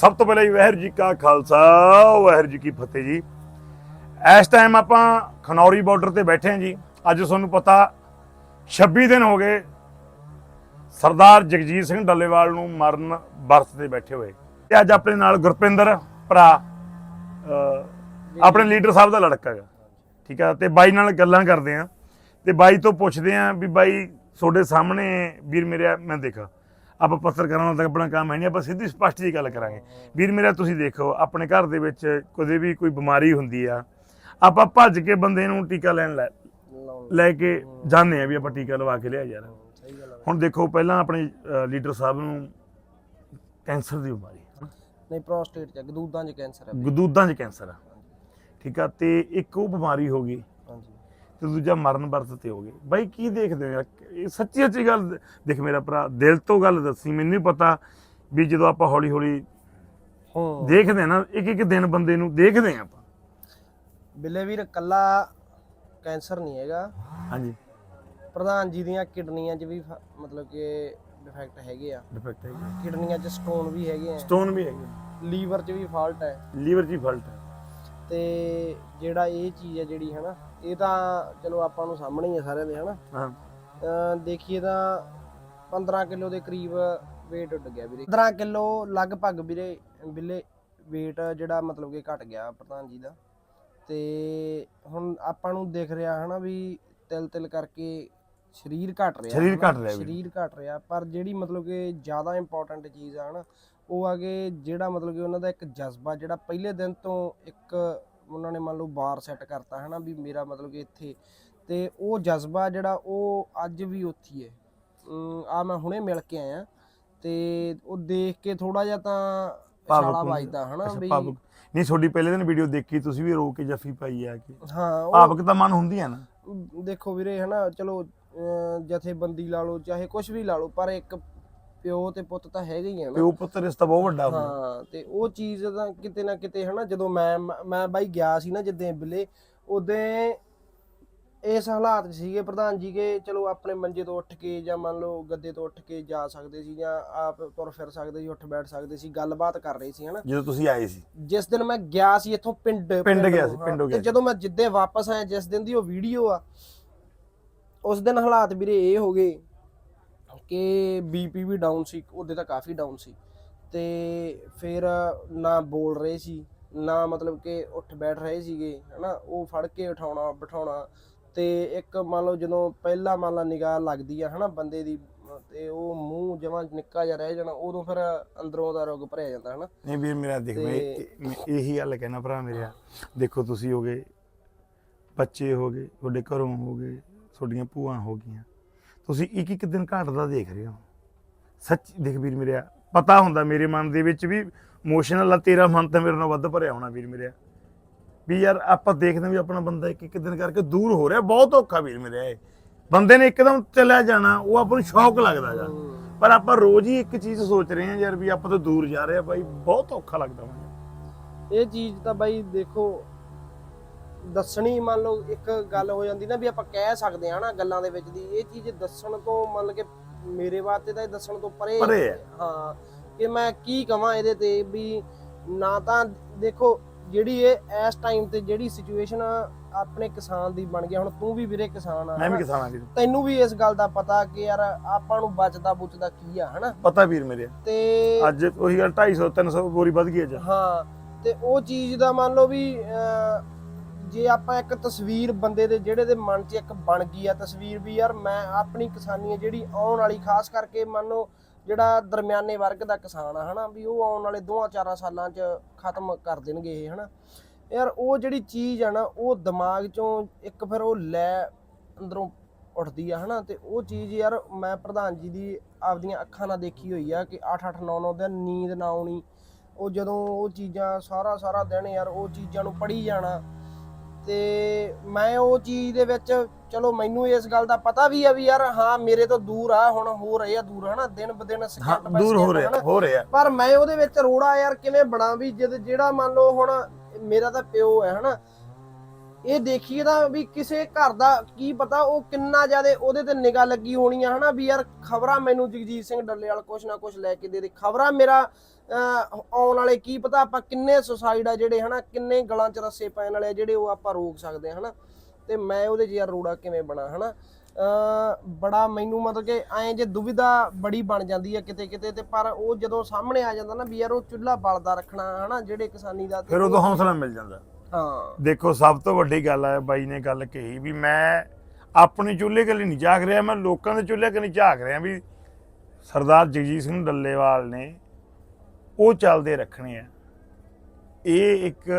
ਸਭ ਤੋਂ ਪਹਿਲਾਂ ਜੀ ਵਾਹਿਗੁਰੂ ਜੀ ਕਾ ਖਾਲਸਾ, ਵਾਹਿਗੁਰੂ ਜੀ ਕੀ ਫਤਿਹ ਜੀ। ਇਸ ਟਾਈਮ ਆਪਾਂ ਖਨੌਰੀ ਬਾਰਡਰ ਤੇ ਬੈਠੇ ਹਾਂ ਜੀ। ਅੱਜ ਤੁਹਾਨੂੰ ਪਤਾ 26 ਦਿਨ ਹੋ ਗਏ ਸਰਦਾਰ ਜਗਜੀਤ ਸਿੰਘ ਡੱਲੇਵਾਲ ਨੂੰ ਮਰਨ ਵਰਤ ਤੇ ਬੈਠੇ ਹੋਏ। ਤੇ ਅੱਜ ਆਪਣੇ ਨਾਲ ਗੁਰਪਿੰਦਰ ਭਰਾ ਆਪਣੇ ਲੀਡਰ ਸਾਹਿਬ ਦਾ ਲੜਕਾ ਹੈਗਾ। ਠੀਕ ਆ, ਤੇ ਬਾਈ ਨਾਲ ਗੱਲਾਂ ਕਰਦੇ ਆ ਤੇ ਬਾਈ ਤੋਂ ਪੁੱਛਦੇ ਆ ਵੀ ਬਾਈ ਤੁਹਾਡੇ ਸਾਹਮਣੇ ਵੀਰ ਮੇਰਿਆ ਮੈਂ ਦੇਖਾ। ਆਪਾਂ ਪੱਤਰਕਾਰਾਂ ਨਾਲ ਤਾਂ ਆਪਣਾ ਕੰਮ ਹੈ ਨਹੀਂ ਆਪਾਂ ਸਿੱਧੀ ਸਪਸ਼ਟ ਜੀ ਗੱਲ ਕਰਾਂਗੇ। ਵੀਰ ਮੇਰਾ ਤੁਸੀਂ ਦੇਖੋ ਆਪਣੇ ਘਰ ਦੇ ਵਿੱਚ ਕਦੇ ਵੀ ਕੋਈ ਬਿਮਾਰੀ ਹੁੰਦੀ ਆ ਆਪਾਂ ਭੱਜ ਕੇ ਬੰਦੇ ਨੂੰ ਟੀਕਾ ਲੈਣ ਲੈ ਲੈ ਕੇ ਜਾਂਦੇ ਆ ਵੀ ਆਪਾਂ ਟੀਕਾ ਲਵਾ ਕੇ ਲਿਆ ਯਾਰ। ਹੁਣ ਦੇਖੋ ਪਹਿਲਾਂ ਆਪਣੇ ਲੀਡਰ ਸਾਹਿਬ ਨੂੰ ਕੈਂਸਰ ਦੀ ਬਿਮਾਰੀ। ਨਹੀਂ ਪ੍ਰੋਸਟੇਟ ਚ ਗਦੂਦਾਂ ਚ ਕੈਂਸਰ ਹੈ ਗਦੂਦਾਂ 'ਚ ਕੈਂਸਰ ਆ। ਠੀਕ ਆ ਤੇ ਇੱਕ ਉਹ ਬਿਮਾਰੀ ਹੋ ਗਈ ਤੇ ਦੂਜਾ ਮਰਨ ਵਰਤ ਤੇ ਹੋ ਗਏ। ਬਾਈ ਕੀ ਦੇਖਦੇ ਹੋ ਯਾਰ? ਇਹ ਸੱਚੀ ਸੱਚੀ ਗੱਲ ਦੇਖ ਮੇਰਾ ਭਰਾ ਦਿਲ ਤੋਂ ਗੱਲ ਦੱਸੀ ਮੈਨੂੰ ਨਹੀਂ ਪਤਾ ਵੀ ਜਦੋਂ ਆਪਾਂ ਹੌਲੀ ਹੌਲੀ ਹੂੰ ਦੇਖਦੇ ਆ ਨਾ ਇੱਕ ਇੱਕ ਦਿਨ ਬੰਦੇ ਨੂੰ ਦੇਖਦੇ ਆ ਆਪਾਂ। ਬਿੱਲੇ ਵੀਰ ਕੱਲਾ ਕੈਂਸਰ ਨਹੀਂ ਹੈਗਾ। ਹਾਂਜੀ। ਪ੍ਰਧਾਨ ਜੀ ਦੀਆਂ ਕਿਡਨੀਆਂ 'ਚ ਵੀ ਮਤਲਬ ਕਿ ਡਿਫੈਕਟ ਹੈਗੇ ਆ। ਡਿਫੈਕਟ ਹੈ ਕਿਡਨੀਆਂ 'ਚ ਸਟੋਨ ਵੀ ਹੈਗੇ ਆ। ਸਟੋਨ ਵੀ ਹੈਗੇ ਲੀਵਰ 'ਚ ਵੀ ਫਾਲਟ ਹੈ। ਲੀਵਰ 'ਚ ਫਾਲਟ ਹੈ। ਤੇ ਜਿਹੜਾ ਇਹ ਚੀਜ਼ ਹੈ ਜਿਹੜੀ ਹਨਾ ਇਹ ਤਾਂ ਚਲੋ ਆਪਾਂ ਨੂੰ ਸਾਹਮਣੇ ਹੀ ਆ ਸਾਰਿਆਂ ਦੇ ਹਨਾ? ਹਾਂ। ਅਹ ਦੇਖੀਏ ਤਾਂ 15 ਕਿਲੋ ਦੇ ਕਰੀਬ weight ਉੱਡ ਗਿਆ ਵੀਰੇ। 15 ਕਿਲੋ ਲਗਭਗ ਵੀਰੇ ਬਿੱਲੇ weight ਜਿਹੜਾ ਮਤਲਬ ਕਿ ਘਟ ਗਿਆ ਪ੍ਰਧਾਨ ਜੀ ਦਾ। ਤੇ ਹੁਣ ਆਪਾਂ ਨੂੰ ਦਿਖ ਰਿਹਾ ਹਨਾ ਵੀ ਤਿਲ ਤਿਲ ਕਰਕੇ ਸਰੀਰ ਘਟ ਰਿਹਾ ਸਰੀਰ ਹਨਾ, ਘਟ ਰਿਹਾ ਵੀਰੇ। ਸਰੀਰ ਘਟ ਰਿਹਾ ਪਰ ਜਿਹੜੀ ਮਤਲਬ ਕਿ ਜ਼ਿਆਦਾ ਇੰਪੋਰਟੈਂਟ ਚੀਜ਼ ਆ ਹਨਾ ਉਹ ਆ ਕਿ ਜਿਹੜਾ ਮਤਲਬ ਕਿ ਉਹਨਾਂ ਦਾ ਇੱਕ ਜਜ਼ਬਾ ਜਿਹੜਾ ਪਹਿਲੇ ਦਿਨ ਤੋਂ ਇੱਕ ਉਹਨਾਂ ਨੇ ਮੰਨ ਲਓ ਬਾਰ ਸੈੱਟ ਕਰਤਾ ਹਨਾ ਵੀ ਮੇਰਾ ਮਤਲਬ ਕਿ ਇੱਥੇ। ਤੇ ਉਹ ਜਜ਼ਬਾ ਜਿਹੜਾ ਉਹ ਅੱਜ ਵੀ ਉੱਥੀ ਹੈ ਆ ਮੈਂ ਹੁਣੇ ਮਿਲ ਕੇ ਆਇਆ। ਤੇ ਉਹ ਦੇਖ ਕੇ ਥੋੜਾ ਜਿਹਾ ਤਾਂ ਭਾਵੁਕ। ਵੱਜਦਾ ਹਨਾ ਵੀ ਨਹੀਂ ਤੁਹਾਡੀ ਪਹਿਲੇ ਦਿਨ ਵੀਡੀਓ ਦੇਖੀ ਤੁਸੀਂ ਵੀ ਰੋ ਕੇ ਜੱਫੀ ਪਾਈ ਆ ਕਿ। ਹਾਂ ਭਾਵਕ ਤਾਂ ਮਨ ਹੁੰਦੀ ਆ ਨਾ। ਦੇਖੋ ਵੀਰੇ ਹਨਾ ਚਲੋ ਜਥੇਬੰਦੀ ਲਾ ਲਓ ਚਾਹੇ ਕੁਝ ਵੀ ਲਾ ਲਓ ਪਰ ਇੱਕ ਪਿਓ ਤੇ ਪੁੱਤ ਤਾਂ ਹੈਗੇ ਹੀ ਆ ਨਾ। ਪਿਓ ਪੁੱਤ ਰਿਸ਼ਤਾ ਬਹੁਤ ਵੱਡਾ ਹੁੰਦਾ। ਹਾਂ ਤੇ ਉਹ ਚੀਜ਼ ਤਾਂ ਕਿਤੇ ਨਾ ਕਿਤੇ ਹਨਾ ਜਦੋਂ ਮੈਂ ਮੈਂ ਬਾਈ ਗਿਆ ਸੀ ਨਾ ਜਿੱਦਾਂ ਬਿੱਲੇ ਉਦੋਂ ਇਸ ਹਾਲਾਤ 'ਚ ਸੀਗੇ ਪ੍ਰਧਾਨ ਜੀ ਕੇ ਚਲੋ ਆਪਣੇ ਮੰਜੇ ਤੋਂ ਉੱਠ ਕੇ ਜਾਂ ਮੰਨ ਲਓ ਗੱਦੇ ਤੋਂ ਉੱਠ ਕੇ ਜਾ ਸਕਦੇ ਸੀ ਜਾਂ ਆਪ ਤੁਰ ਫਿਰ ਸਕਦੇ ਸੀ ਉੱਠ ਬੈਠ ਸਕਦੇ ਸੀ ਗੱਲਬਾਤ ਕਰ ਰਹੇ ਸੀ ਹਨਾ। ਜਦੋਂ ਤੁਸੀਂ ਆਏ ਸੀ। ਜਿਸ ਦਿਨ ਮੈਂ ਗਿਆ ਸੀ ਇੱਥੋਂ ਪਿੰਡ ਪਿੰਡ ਗਿਆ ਸੀ, ਪਿੰਡੋਂ ਗਿਆ। ਜਦੋਂ ਮੈਂ ਜਿੱਦੇ ਵਾਪਸ ਆਇਆ ਜਿਸ ਦਿਨ ਦੀ ਉਹ ਵੀਡੀਓ ਆ ਉਸ ਦਿਨ ਹਾਲਾਤ ਵੀਰੇ ਇਹ ਹੋ ਗਏ ਕਿ ਬੀਪੀ ਵੀ ਡਾਊਨ ਸੀ ਉਹਦੇ ਤਾਂ ਕਾਫੀ ਡਾਊਨ ਸੀ। ਤੇ ਫਿਰ ਨਾ ਬੋਲ ਰਹੇ ਸੀ ਨਾ ਮਤਲਬ ਕਿ ਉੱਠ ਬੈਠ ਰਹੇ ਸੀਗੇ ਹਨਾ ਉਹ ਫੜ ਕੇ ਉਠਾਉਣਾ ਬਿਠਾਉਣਾ। ਤੇ ਇੱਕ ਮੰਨ ਲਓ ਜਦੋਂ ਪਹਿਲਾ ਮੰਨ ਲਾ ਨਿਗਾਹ ਲੱਗਦੀ ਆ ਹਨਾ ਬੰਦੇ ਦੀ ਤੇ ਉਹ ਮੂੰਹ ਜਮਾਂ ਨਿੱਕਾ ਜਿਹਾ ਰਹਿ ਜਾਣਾ ਉਦੋਂ ਫਿਰ ਅੰਦਰੋਂ ਦਾ ਰੋਗ ਭਰਿਆ ਜਾਂਦਾ ਹਨਾ। ਨਹੀਂ ਵੀਰ ਮੇਰਾ ਦੇਖ ਮੈਂ ਇਹ- ਮੈਂ ਇਹੀ ਗੱਲ ਕਹਿਣਾ ਭਰਾ ਮੇਰਿਆ ਦੇਖੋ ਤੁਸੀਂ ਹੋ ਗਏ ਬੱਚੇ ਹੋ ਗਏ ਤੁਹਾਡੇ ਘਰੋਂ ਹੋ ਗਏ ਤੁਹਾਡੀਆਂ ਭੂਆਂ ਹੋ ਗਈਆਂ। ਤੁਸੀਂ ਇੱਕ ਇੱਕ ਦਿਨ ਘਟਦਾ ਦੇਖ ਰਹੇ ਹੋ। ਸੱਚ, ਦੇਖ ਵੀਰ ਮੇਰਿਆ ਪਤਾ ਹੁੰਦਾ ਮੇਰੇ ਮਨ ਦੇ ਵਿੱਚ ਵੀ ਇਮੋਸ਼ਨਲ ਆ, ਤੇਰਾ ਮਨ ਤਾਂ ਮੇਰੇ ਨਾਲ ਵੱਧ ਭਰਿਆ ਹੋਣਾ ਵੀਰ ਮੇਰਿਆ ਵੀ ਯਾਰ ਆਪਾਂ ਦੇਖਦੇ ਹਾਂ ਵੀ ਆਪਣਾ ਬੰਦਾ ਇੱਕ ਇੱਕ ਦਿਨ ਕਰਕੇ ਦੂਰ ਹੋ ਰਿਹਾ, ਬਹੁਤ ਔਖਾ ਵੀਰ ਮੇਰਿਆ ਇਹ। ਬੰਦੇ ਨੇ ਇੱਕਦਮ ਚਲਿਆ ਜਾਣਾ, ਉਹ ਆਪਾਂ ਨੂੰ ਸ਼ੌਕ ਲੱਗਦਾ ਹੈਗਾ। ਪਰ ਆਪਾਂ ਰੋਜ਼ ਹੀ ਇੱਕ ਚੀਜ਼ ਸੋਚ ਰਹੇ ਹਾਂ ਯਾਰ ਵੀ ਆਪਾਂ ਤਾਂ ਦੂਰ ਜਾ ਰਹੇ ਆ ਬਾਈ, ਬਹੁਤ ਔਖਾ ਲੱਗਦਾ ਮੈਨੂੰ। ਇਹ ਚੀਜ਼ ਤਾਂ ਬਾਈ ਦੇਖੋ ਦੱਸਣੀ ਮੰਨ ਲਓ ਇੱਕ ਗੱਲ ਹੋ ਜਾਂਦੀ ਨਾ ਵੀ ਆਪਾਂ ਕਹਿ ਸਕਦੇ ਹਾਂ ਨਾ ਗੱਲਾਂ ਦੇ ਵਿੱਚ ਦੀ ਇਹ ਚੀਜ਼ ਦੱਸਣ ਤੋਂ ਮੰਨ ਕੇ ਮੇਰੇ ਵਾਸਤੇ ਤਾਂ ਇਹ ਦੱਸਣ ਤੋਂ ਪਰੇ ਪਰੇ ਹੈ। ਹਾਂ ਕਿ ਮੈਂ ਕੀ ਕਵਾਂ ਇਹਦੇ ਤੇ ਵੀ ਨਾ ਤਾਂ ਦੇਖੋ ਜਿਹੜੀ ਇਹ ਇਸ ਟਾਈਮ ਤੇ ਜਿਹੜੀ ਸਿਚੁਏਸ਼ਨ ਆਪਣੇ ਕਿਸਾਨ ਦੀ ਬਣ ਗਿਆ ਹੁਣ ਤੂੰ ਵੀ ਵੀਰੇ ਕਿਸਾਨ ਆ ਮੈਂ ਵੀ ਹਨਾ? ਕਿਸਾਨਾਂ ਦੀ ਤੈਨੂੰ ਵੀ ਇਸ ਗੱਲ ਦਾ ਪਤਾ ਕਿ ਯਾਰ ਆਪਾਂ ਨੂੰ ਬਚਦਾ ਬੁਚਦਾ ਕੀ ਆ ਹਨਾ? ਪਤਾ ਵੀਰ ਮੇਰੇ। ਤੇ ਅੱਜ ਉਹੀ ਗੱਲ 250 300 ਬੋਰੀ ਵੱਧ ਗਈ ਅੱਜ। ਹਾਂ ਤੇ ਉਹ ਚੀਜ਼ ਦਾ ਮੰਨ ਲਓ ਵੀ ਅਹ, ਜੇ ਆਪਾਂ ਇੱਕ ਤਸਵੀਰ ਬੰਦੇ ਦੇ ਜਿਹੜੇ ਦੇ ਮਨ 'ਚ ਇੱਕ ਬਣ ਗਈ ਆ ਤਸਵੀਰ ਵੀ ਯਾਰ, ਮੈਂ ਆਪਣੀ ਕਿਸਾਨੀ ਆ ਜਿਹੜੀ ਆਉਣ ਵਾਲੀ ਖਾਸ ਕਰਕੇ ਮੰਨ ਲਓ ਜਿਹੜਾ ਦਰਮਿਆਨੇ ਵਰਗ ਦਾ ਕਿਸਾਨ ਆ, ਹਨਾ, ਵੀ ਉਹ ਆਉਣ ਵਾਲੇ ਦੋਹਾਂ ਚਾਰਾਂ ਸਾਲਾਂ 'ਚ ਖਤਮ ਕਰ ਦੇਣਗੇ ਇਹ, ਹਨਾ। ਯਾਰ, ਉਹ ਜਿਹੜੀ ਚੀਜ਼ ਆ ਨਾ, ਉਹ ਦਿਮਾਗ 'ਚੋਂ ਇੱਕ ਫਿਰ ਉਹ ਲੈ ਅੰਦਰੋਂ ਉੱਠਦੀ ਆ, ਹਨਾ, ਤੇ ਉਹ ਚੀਜ਼ ਯਾਰ ਮੈਂ ਪ੍ਰਧਾਨ ਜੀ ਦੀ ਆਪਦੀਆਂ ਅੱਖਾਂ ਨਾਲ ਦੇਖੀ ਹੋਈ ਆ ਕਿ 8 8 9 9 ਦਿਨ ਨੀਂਦ ਨਾ ਆਉਣੀ, ਉਹ ਜਦੋਂ ਉਹ ਚੀਜ਼ਾਂ ਸਾਰਾ ਸਾਰਾ ਦਿਨ ਯਾਰ ਉਹ ਚੀਜ਼ਾਂ ਨੂੰ ਪੜ੍ਹੀ ਜਾਣਾ ਤੇ ਮੈਂ ਉਹ ਚੀਜ਼ ਦੇ ਵਿੱਚ ਚਲੋ ਮੈਨੂੰ ਇਸ ਗੱਲ ਦਾ ਪਤਾ ਵੀ ਆ ਵੀ ਯਾਰ ਹਾਂ ਮੇਰੇ ਤੋਂ ਦੂਰ ਆ ਹੁਣ ਹੋ ਰਹੇ ਆ ਦੂਰ ਹਨਾ? ਦਿਨ ਬ ਦਿਨ ਹਾਂ ਦੂਰ ਹੋ ਰਿਹਾ। ਹੋ ਰਿਹਾ ਪਰ ਮੈਂ ਉਹਦੇ ਵਿੱਚ ਰੋੜਾ ਯਾਰ ਕਿਵੇਂ ਬਣਾ ਵੀ ਜਦ ਜਿਹੜਾ ਮੰਨ ਲਓ ਹੁਣ ਮੇਰਾ ਤਾਂ ਪਿਓ ਹੈ ਹਨਾ? ਇਹ ਦੇਖੀਏ ਤਾਂ ਵੀ ਕਿਸੇ ਘਰ ਦਾ ਕੀ ਪਤਾ ਉਹ ਕਿੰਨਾ ਜ਼ਿਆਦਾ ਉਹਦੇ ਤੇ ਨਿਗਾਹ ਲੱਗੀ ਹੋਣੀ ਆ ਹਨਾ? ਵੀ ਯਾਰ ਖਬਰਾਂ ਮੈਨੂੰ ਜਗਜੀਤ ਸਿੰਘ ਡੱਲੇ ਵਾਲ ਕੁਛ ਨਾ ਕੁਛ ਲੈ ਕੇ ਦੇ ਦੇ। ਖਬਰਾਂ ਮੇਰਾ ਆਉਣ ਵਾਲੇ ਕੀ ਪਤਾ ਆਪਾਂ ਕਿੰਨੇ ਸੁਸਾਈਡ ਆ ਜਿਹੜੇ ਹਨਾ ਕਿੰਨੇ ਗਲਾਂ 'ਚ ਰੱਸੇ ਪੈਣ ਵਾਲੇ ਆ ਜਿਹੜੇ ਉਹ ਆਪਾਂ ਰੋਕ ਸਕਦੇ ਹਨਾ। ਤੇ ਮੈਂ ਉਹਦੇ 'ਚ ਯਾਰ ਰੋੜਾ ਕਿਵੇਂ ਬਣਾ ਹਨਾ। ਬੜਾ ਮੈਨੂੰ ਮਤਲਬ ਕਿ ਐਂ ਜੇ ਦੁਵਿਧਾ ਬੜੀ ਬਣ ਜਾਂਦੀ ਹੈ ਕਿਤੇ ਕਿਤੇ ਤੇ ਪਰ ਉਹ ਜਦੋਂ ਸਾਹਮਣੇ ਆ ਜਾਂਦਾ ਨਾ ਵੀ ਯਾਰ ਉਹ ਚੁੱਲ੍ਹਾ ਬਲਦਾ ਰੱਖਣਾ ਹਨਾ ਜਿਹੜੇ ਕਿਸਾਨੀ ਦਾ ਫਿਰ ਉਦੋਂ ਹੌਸਲਾ ਮਿਲ ਜਾਂਦਾ। ਹਾਂ। ਦੇਖੋ ਸਭ ਤੋਂ ਵੱਡੀ ਗੱਲ ਹੈ ਬਾਈ ਨੇ ਗੱਲ ਕਹੀ ਵੀ ਮੈਂ ਆਪਣੇ ਚੁੱਲ੍ਹੇ ਕਲੀ ਨਹੀਂ ਝਾਕ ਰਿਹਾ ਮੈਂ ਲੋਕਾਂ ਦੇ ਚੁੱਲ੍ਹੇ ਕਲੀ ਝਾਕ ਰਿਹਾ ਵੀ ਸਰਦਾਰ ਜਗਜੀਤ ਸਿੰਘ ਡੱਲੇਵਾਲ ਨੇ ਉਹ ਚੱਲਦੇ ਰੱਖਣੇ ਆ। ਇਹ ਇੱਕ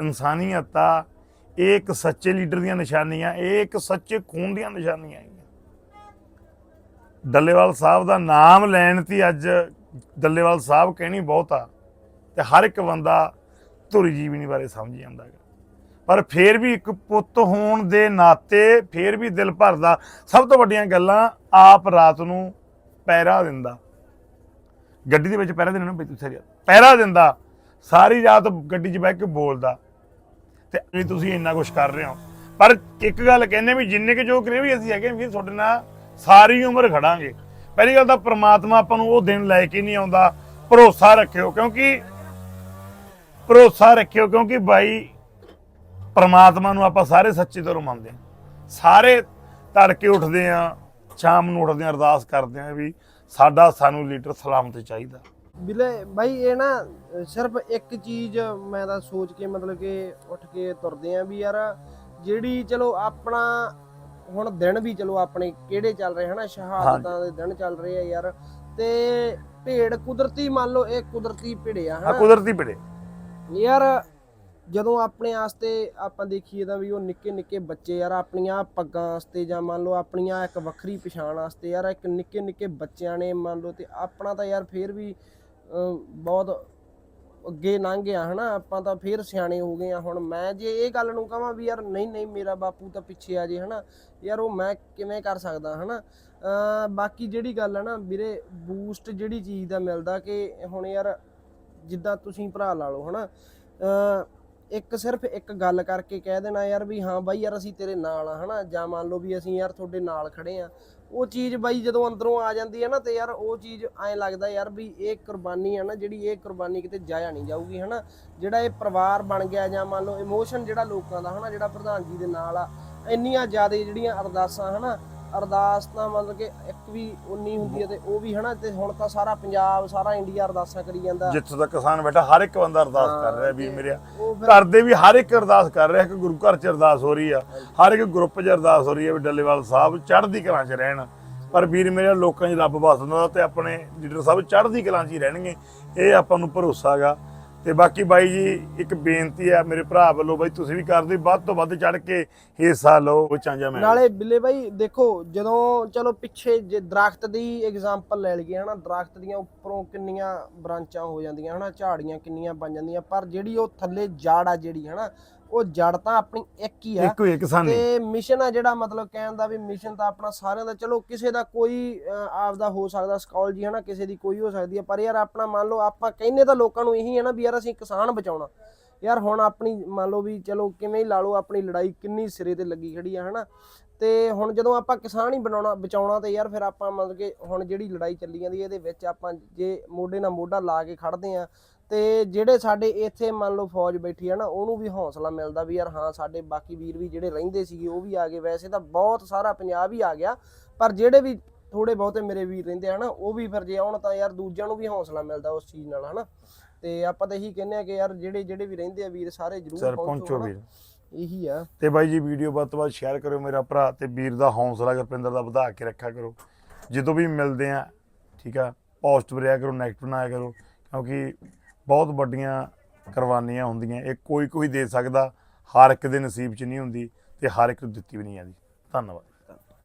ਇਨਸਾਨੀਅਤ ਆ ਇਹ ਇੱਕ ਸੱਚੇ ਲੀਡਰ ਦੀਆਂ ਨਿਸ਼ਾਨੀਆਂ, ਇਹ ਇੱਕ ਸੱਚੇ ਖੂਨ ਦੀਆਂ ਨਿਸ਼ਾਨੀਆਂ ਹੈਗੀਆਂ। ਡੱਲੇਵਾਲ ਸਾਹਿਬ ਦਾ ਨਾਮ ਲੈਣ ਤੇ ਅੱਜ ਡੱਲੇਵਾਲ ਸਾਹਿਬ ਕਹਿਣੀ ਬਹੁਤ ਆ ਤੇ ਹਰ ਇੱਕ ਬੰਦਾ ਧੁਰੀ ਜੀਵਨੀ ਬਾਰੇ ਸਮਝ ਜਾਂਦਾ ਹੈਗਾ। ਪਰ ਫੇਰ ਵੀ ਇੱਕ ਪੁੱਤ ਹੋਣ ਦੇ ਨਾਤੇ ਫੇਰ ਵੀ ਦਿਲ ਭਰਦਾ। ਸਭ ਤੋਂ ਵੱਡੀਆਂ ਗੱਲਾਂ ਆਪ ਰਾਤ ਨੂੰ ਪਹਿਰਾ ਦਿੰਦਾ। ਗੱਡੀ ਦੇ ਵਿੱਚ ਪਹਿਰਾ ਦੇਣਾ ਨਾ ਬਈ ਤੁਸੀਂ ਸਾਰੀ ਪਹਿਰਾ ਦਿੰਦਾ, ਸਾਰੀ ਰਾਤ ਗੱਡੀ 'ਚ ਬਹਿ ਕੇ ਬੋਲਦਾ। ਤੇ ਵੀ ਤੁਸੀਂ ਇੰਨਾ ਕੁਝ ਕਰ ਰਹੇ ਹੋ। ਪਰ ਇੱਕ ਗੱਲ ਕਹਿੰਦੇ ਵੀ ਜਿੰਨੇ ਕਿ ਜੋ ਕਰੇ ਵੀ ਅਸੀਂ ਹੈਗੇ ਵੀ ਤੁਹਾਡੇ ਨਾਲ ਸਾਰੀ ਉਮਰ ਖੜਾਂਗੇ। ਪਹਿਲੀ ਗੱਲ ਤਾਂ ਪ੍ਰਮਾਤਮਾ ਆਪਾਂ ਨੂੰ ਉਹ ਦਿਨ ਲੈ ਕੇ ਨਹੀਂ ਆਉਂਦਾ। ਭਰੋਸਾ ਰੱਖਿਓ, ਕਿਉਂਕਿ ਭਰੋਸਾ ਰੱਖਿਓ, ਕਿਉਂਕਿ ਬਾਈ ਪ੍ਰਮਾਤਮਾ ਨੂੰ ਆਪਾਂ ਸਾਰੇ ਸੱਚੇ ਤੋਂ ਮੰਨਦੇ ਹਾਂ। ਸਾਰੇ ਤੜਕੇ ਉੱਠਦੇ ਆ ਸ਼ਾਮ ਨੂੰ ਉੱਠਦੇ ਆ ਅਰਦਾਸ ਕਰਦੇ ਆ ਵੀ ਸਾਡਾ ਸਾਨੂੰ ਲੀਡਰ ਸਲਾਮਤ ਚਾਹੀਦਾ। ਬਿਲੇ ਬਾਈ ਇਹ ਨਾ ਸਿਰਫ ਇੱਕ ਚੀਜ਼ ਮੈਂ ਤਾਂ ਸੋਚ ਕੇ ਮਤਲਬ ਕਿ ਉੱਠ ਕੇ ਤੁਰਦੇ ਆ ਵੀ ਯਾਰ ਜਿਹੜੀ ਚਲੋ ਆਪਣਾ ਹੁਣ ਦਿਨ ਵੀ ਚਲੋ ਆਪਣੇ ਕਿਹੜੇ ਚੱਲ ਰਹੇ ਹਨਾ? ਸ਼ਹਾਦਤਾਂ ਦੇ ਦਿਨ ਚੱਲ ਰਹੇ ਆ ਯਾਰ। ਤੇ ਭੇੜ ਕੁਦਰਤੀ ਮੰਨ ਲਓ ਇਹ ਕੁਦਰਤੀ ਭੇੜੇ ਆ ਕੁਦਰਤੀ ਪੜੇ ਯਾਰ ਜਦੋਂ ਆਪਣੇ ਆਸਤੇ ਆਪਾਂ ਦੇਖੀਏ ਤਾਂ ਵੀ ਉਹ ਨਿੱਕੇ ਨਿੱਕੇ ਬੱਚੇ ਯਾਰ ਆਪਣੀਆਂ ਪੱਗਾਂ ਵਾਸਤੇ ਜਾਂ ਮੰਨ ਲਓ ਆਪਣੀਆਂ ਇੱਕ ਵੱਖਰੀ ਪਛਾਣ ਵਾਸਤੇ ਯਾਰ ਇੱਕ ਨਿੱਕੇ ਨਿੱਕੇ ਬੱਚਿਆਂ ਨੇ ਮੰਨ ਲਓ ਤੇ ਆਪਣਾ ਤਾਂ ਯਾਰ ਫੇਰ ਵੀ ਬਹੁਤ ਅੱਗੇ ਲੰਘ ਗਿਆ ਹਨਾ ਆਪਾਂ ਤਾਂ ਫੇਰ ਸਿਆਣੇ ਹੋ ਗਏ ਆ ਹੁਣ ਮੈਂ ਜੇ ਇਹ ਗੱਲ ਨੂੰ ਕਹਾਂ ਵੀ ਯਾਰ ਨਹੀਂ ਨਹੀਂ ਮੇਰਾ ਬਾਪੂ ਤਾਂ ਪਿੱਛੇ ਆ ਜੇ ਹਨਾ ਯਾਰ ਉਹ ਮੈਂ ਕਿਵੇਂ ਕਰ ਸਕਦਾ ਹਨਾ? ਅਹ, ਬਾਕੀ ਜਿਹੜੀ ਗੱਲ ਹੈ ਨਾ ਵੀਰੇ ਬੂਸਟ ਜਿਹੜੀ ਚੀਜ਼ ਦਾ ਮਿਲਦਾ ਕਿ ਹੁਣ ਯਾਰ ਜਿੱਦਾਂ ਤੁਸੀਂ ਭਰਾ ਲਾ ਲਓ ਹਨਾ ਅਹ ਇੱਕ ਸਿਰਫ ਇੱਕ ਗੱਲ ਕਰਕੇ ਕਹਿ ਦੇਣਾ ਯਾਰ ਵੀ ਹਾਂ ਬਾਈ ਯਾਰ ਅਸੀਂ ਤੇਰੇ ਨਾਲ ਆ, ਹਨਾ? ਜਾਂ ਮੰਨ ਲਓ ਵੀ ਅਸੀਂ ਯਾਰ ਤੁਹਾਡੇ ਨਾਲ ਖੜੇ ਆ। ਉਹ ਚੀਜ਼ ਬਾਈ ਜਦੋਂ ਅੰਦਰੋਂ ਆ ਜਾਂਦੀ ਹੈ ਨਾ ਤੇ ਯਾਰ ਉਹ ਚੀਜ਼ ਐਂ ਲੱਗਦਾ ਯਾਰ ਵੀ ਇਹ ਕੁਰਬਾਨੀ ਹੈ ਨਾ ਜਿਹੜੀ ਇਹ ਕੁਰਬਾਨੀ ਕਿਤੇ ਜਾਇਆ ਨਹੀਂ ਜਾਊਗੀ, ਹਨਾ? ਜਿਹੜਾ ਇਹ ਪਰਿਵਾਰ ਬਣ ਗਿਆ ਜਾਂ ਮੰਨ ਲਓ ਇਮੋਸ਼ਨ ਜਿਹੜਾ ਲੋਕਾਂ ਦਾ, ਹਨਾ? ਜਿਹੜਾ ਪ੍ਰਧਾਨ ਜੀ ਦੇ ਨਾਲ ਆ, ਇੰਨੀਆਂ ਜ਼ਿਆਦਾ ਜਿਹੜੀਆਂ ਅਰਦਾਸਾਂ, ਹਨਾ? ਅਰਦਾਸ ਤਾਂ ਮਤਲਬ ਕਿ ਇੱਕ ਵੀ ਉਨੀ ਹੁੰਦੀ ਹੈ ਤੇ ਉਹ ਵੀ ਹਨਾ ਤੇ ਹੁਣ ਤਾਂ ਸਾਰਾ ਪੰਜਾਬ ਸਾਰਾ ਇੰਡੀਆ ਅਰਦਾਸਾਂ ਕਰੀ ਜਾਂਦਾ। ਜਿੱਥੋਂ ਤੱਕ ਕਿਸਾਨ ਬੈਠਾ ਹਰ ਇੱਕ ਬੰਦਾ ਅਰਦਾਸ ਕਰ ਰਿਹਾ ਉਹ ਫਿਰ ਘਰ ਦੇ ਵੀ ਹਰ ਇੱਕ ਅਰਦਾਸ ਕਰ ਰਿਹਾ ਇੱਕ ਗੁਰੂ ਘਰ 'ਚ ਅਰਦਾਸ ਹੋ ਰਹੀ ਆ ਹਰ ਇੱਕ ਗਰੁੱਪ 'ਚ ਅਰਦਾਸ ਹੋ ਰਹੀ ਹੈ ਵੀ ਡੱਲੇਵਾਲ ਸਾਹਿਬ ਚੜ੍ਹਦੀ ਕਲਾਂ 'ਚ ਰਹਿਣ। ਪਰ ਵੀਰ ਮੇਰੇ ਲੋਕਾਂ 'ਚ ਰੱਬ ਵਸਦਾ ਤੇ ਆਪਣੇ ਲੀਡਰ ਸਾਹਿਬ ਚੜ੍ਹਦੀ ਕਲਾਂ 'ਚ ਹੀ ਰਹਿਣਗੇ ਇਹ ਆਪਾਂ ਨੂੰ ਭਰੋਸਾ ਹੈਗਾ। ਤੇ ਬਾਕੀ ਬਾਈ ਜੀ, ਇੱਕ ਬੇਨਤੀ ਹੈ ਮੇਰੇ ਭਰਾ ਵੱਲੋਂ ਬਾਈ, ਤੁਸੀਂ ਵੀ ਕਰਦੇ, ਵੱਧ ਤੋਂ ਵੱਧ ਚੜ੍ਹ ਕੇ ਹਿੱਸਾ ਲਓ, ਉਹ ਚਾਂਜਾ ਮੈਂ। ਨਾਲੇ ਬਿੱਲੇ ਬਾਈ, ਦੇਖੋ, ਜਦੋਂ, ਚਲੋ ਪਿੱਛੇ ਜੇ ਦਰਖਤ ਦੀ ਐਗਜ਼ਾਮਪਲ ਲੈ ਲਈਏ, ਹਨਾ, ਦਰਖਤ ਦੀਆਂ ਉੱਪਰੋਂ ਕਿੰਨੀਆਂ ਬ੍ਰਾਂਚਾਂ ਹੋ ਜਾਂਦੀਆਂ, ਹਨਾ, ਝਾੜੀਆਂ ਕਿੰਨੀਆਂ ਬਣ ਜਾਂਦੀਆਂ, ਪਰ ਜਿਹੜੀ ਉਹ ਥੱਲੇ ਜੜ ਆ ਜਿਹੜੀ, ਹਨਾ ਉਹ ਜੜ ਤਾਂ ਆਪਣੀ ਇੱਕ ਹੀ ਆ। ਇੱਕੋ ਇੱਕ ਕਿਸਾਨੀ। ਤੇ ਮਿਸ਼ਨ ਆ ਜਿਹੜਾ ਮਤਲਬ ਕਹਿਣ ਦਾ ਵੀ ਮਿਸ਼ਨ ਤਾਂ ਆਪਣਾ ਸਾਰਿਆਂ ਦਾ। ਚਲੋ ਕਿਸੇ ਦਾ ਕੋਈ ਆਪਦਾ ਹੋ ਸਕਦਾ ਸਕਾਲਜੀ ਹਨਾ ਕਿਸੇ ਦੀ ਕੋਈ ਹੋ ਸਕਦੀ ਹੈ ਪਰ ਯਾਰ ਆਪਣਾ ਮੰਨ ਲਓ ਆਪਾਂ ਕਹਿੰਦੇ ਤਾਂ ਲੋਕਾਂ ਨੂੰ ਇਹੀ ਹੈ ਨਾ ਵੀ ਯਾਰ ਅਸੀਂ ਕਿਸਾਨ ਬਚਾਉਣਾ। ਯਾਰ ਹੁਣ ਆਪਣੀ ਮੰਨ ਲਓ ਵੀ ਚਲੋ ਕਿਵੇਂ ਹੀ ਲਾ ਲਓ ਆਪਣੀ ਲੜਾਈ ਕਿੰਨੀ ਸਿਰੇ ਤੇ ਲੱਗੀ ਖੜੀ ਆ ਹਨਾ। ਤੇ ਹੁਣ ਜਦੋਂ ਆਪਾਂ ਕਿਸਾਨ ਹੀ ਬਣਾਉਣਾ ਬਚਾਉਣਾ ਤੇ ਯਾਰ ਫਿਰ ਆਪਾਂ ਮਤਲਬ ਕਿ ਹੁਣ ਜਿਹੜੀ ਲੜਾਈ ਚੱਲੀ ਜਾਂਦੀ ਹੈ ਇਹਦੇ ਵਿੱਚ ਆਪਾਂ ਜੇ ਮੋਢੇ ਨਾਲ ਮੋਢਾ ਲਾ ਕੇ ਖੜਦੇ ਆ ਤੇ ਜਿਹੜੇ ਸਾਡੇ ਇੱਥੇ ਮੰਨ ਲਓ ਫੌਜ ਬੈਠੀ ਆ ਨਾ ਉਹਨੂੰ ਵੀ ਹੌਸਲਾ ਮਿਲਦਾ ਵੀ ਯਾਰ ਹਾਂ ਸਾਡੇ ਬਾਕੀ ਵੀਰ ਵੀ ਜਿਹੜੇ ਰਹਿੰਦੇ ਸੀਗੇ ਉਹ ਵੀ ਆ ਗਏ। ਵੈਸੇ ਤਾਂ ਬਹੁਤ ਸਾਰਾ ਪੰਜਾਬ ਹੀ ਆ ਗਿਆ ਪਰ ਜਿਹੜੇ ਵੀ ਥੋੜੇ ਬਹੁਤੇ ਮੇਰੇ ਵੀਰ ਰਹਿੰਦੇ ਆ ਨਾ ਉਹ ਵੀ ਫਿਰ ਜੇ ਆਉਣ ਤਾਂ ਯਾਰ ਦੂਜਿਆਂ ਨੂੰ ਵੀ ਹੌਸਲਾ ਮਿਲਦਾ ਉਸ ਚੀਜ਼ ਨਾਲ ਹਨਾ? ਤੇ ਆਪਾਂ ਤਾਂ ਇਹੀ ਕਹਿੰਦੇ ਆ ਕਿ ਯਾਰ ਜਿਹੜੇ ਜਿਹੜੇ ਵੀ ਰਹਿੰਦੇ ਆ ਵੀਰ ਸਾਰੇ ਜ਼ਰੂਰ ਪਹੁੰਚੋ। ਵੀਰ। ਇਹੀ ਆ। ਤੇ ਬਾਈ ਜੀ ਵੀਡੀਓ ਵੱਧ ਤੋਂ ਵੱਧ ਸ਼ੇਅਰ ਕਰਿਓ ਮੇਰਾ ਭਰਾ ਤੇ ਵੀਰ ਦਾ ਹੌਸਲਾ ਗੁਰਪਿੰਦਰ ਦਾ ਵਧਾ ਕੇ ਰੱਖਿਆ ਕਰੋ। ਜਦੋਂ ਵੀ ਮਿਲਦੇ ਆ ਠੀਕ ਆ ਪੋਸਟ ਰਿਹਾ ਕਰੋ ਨੈਗੇਟਿਵ ਨਾ ਆਇਆ ਕਰੋ ਕਿਉਂਕਿ ਬਹੁਤ ਵੱਡੀਆਂ ਕੁਰਬਾਨੀਆਂ ਹੁੰਦੀਆਂ। ਇਹ ਕੋਈ ਕੋਈ ਦੇ ਸਕਦਾ, ਹਰ ਇੱਕ ਦੇ ਨਸੀਬ 'ਚ ਨਹੀਂ ਹੁੰਦੀ ਤੇ ਹਰ ਇੱਕ ਨੂੰ ਦਿੱਤੀ ਵੀ ਨਹੀਂ ਜਾਂਦੀ। ਧੰਨਵਾਦ।